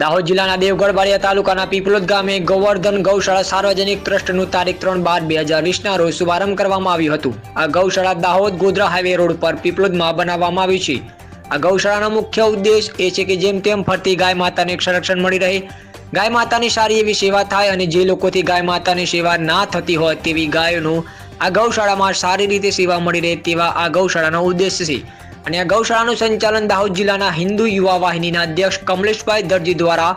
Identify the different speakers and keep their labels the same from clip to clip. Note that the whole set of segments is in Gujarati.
Speaker 1: દાહોદ જિલ્લાના દેવગઢ બારિયા તાલુકાના પીપલોદ ગામે ગોવર્ધન ગૌશાળા સાર્વજનિક ટ્રસ્ટનું તારીખ ત્રણ બાર બે હજાર વીસના રોજ શુભારંભ કરવામાં આવ્યું હતું. આ ગૌશાળા દાહોદ ગોધરા હાઈવે રોડ પર પીપલોદમાં બનાવવામાં આવી છે. આ ગૌશાળાનો મુખ્ય ઉદ્દેશ એ છે કે જેમ તેમ ફરતી ગાય માતાને સંરક્ષણ મળી રહે, ગાય માતાની સારી એવી સેવા થાય અને જે લોકોથી ગાય માતાની સેવા ના થતી હોય તેવી ગાયોનું આ ગૌશાળામાં સારી રીતે સેવા મળી રહે તેવા આ ગૌશાળાનો ઉદ્દેશ છે. અને આ ગૌશાળાનું સંચાલન દાહોદ જિલ્લાના હિન્દુ યુવા વાહિનીના અધ્યક્ષ કમલેશભાઈ દરજી દ્વારા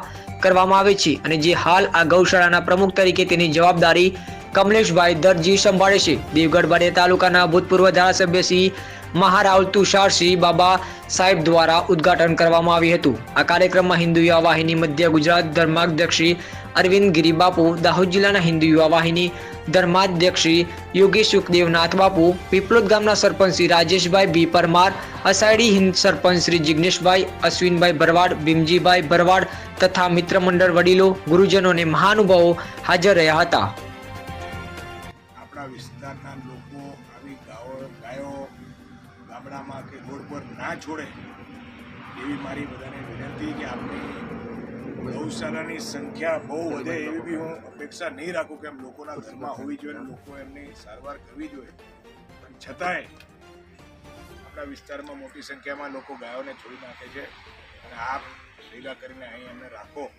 Speaker 1: કરવામાં આવે છે અને જે હાલ આ ગૌશાળાના પ્રમુખ તરીકે તેની જવાબદારી કમલેશભાઈ દરજી સંભાળે છે. દેવગઢ બારે તાલુકાના ભૂતપૂર્વ ધારાસભ્ય શ્રી મહારાવલ તુષારસિંહ બાબા સાહેબ દ્વારા ઉદ્ઘાટન કરવામાં આવ્યું હતું. આ કાર્યક્રમમાં હિન્દુ યુવા વાહિની મધ્ય ગુજરાત ધર્માધ્યક્ષ શ્રી અરવિંદ ગિરિબાપુ, દાહોદ જિલ્લાના હિન્દુ યુવા વાહિની, ધર્માધ્યક્ષ શ્રી યોગેશ સુખદેવનાથ બાપુ પીપલોદ ગામના સરપંચ શ્રી રાજેશભાઈ બી પરમાર અસાયડી હિન્દ સરપંચ શ્રી જિગ્નેશભાઈ, અશ્વિનભાઈ ભરવાડ, ભીમજીભાઈ ભરવાડ તથા મિત્ર મંડળ વડીલો ગુરુજનો અને મહાનુભાવો હાજર રહ્યા હતા.
Speaker 2: આપણા વિસ્તારના લોકો આવી ગાયો, ગામડામાં કે રોડ પર ના છોડે, એવી મારી બધાને વિનંતી કે આપણી ગૌશાળાની સંખ્યા બહુ વધે એવી બી હું અપેક્ષા નહીં રાખું કે એમ લોકોના ઘરમાં હોવી જોઈએ લોકો એમની સારવાર કરવી જોઈએ. પણ છતાંય આપણા વિસ્તારમાં મોટી સંખ્યામાં લોકો ગાયોને છોડી નાખે છે. અને આપ ભેગા કરીને અહીં એમને રાખો.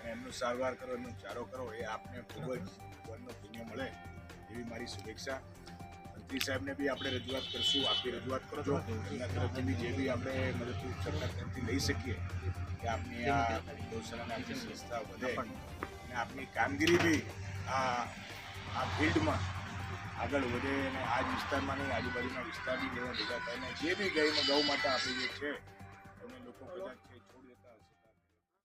Speaker 2: અને એમનું સારવાર કરો, એમનો ચારો કરો. એ આપને ખૂબ જ ભગવાનનો પુણ્ય મળે એવી મારી શુભેચ્છા. મંત્રી સાહેબને બી આપણે રજૂઆત કરશું આપની રજૂઆત કરજો એમના તરફથી જે બી આપણે મદદરૂપ સરકાર તરફથી લઈ શકીએ કે આપની આ ગૌશાળાની આપણી સંસ્થા વધે. અને આપની કામગીરી બી આ આ ફિલ્ડમાં આગળ વધે અને આ જ વિસ્તારમાં નહીં આજુબાજુના વિસ્તારની જેવા ભેગા થઈને જે બી ગઈ ગૌ માતા આપણી જે છે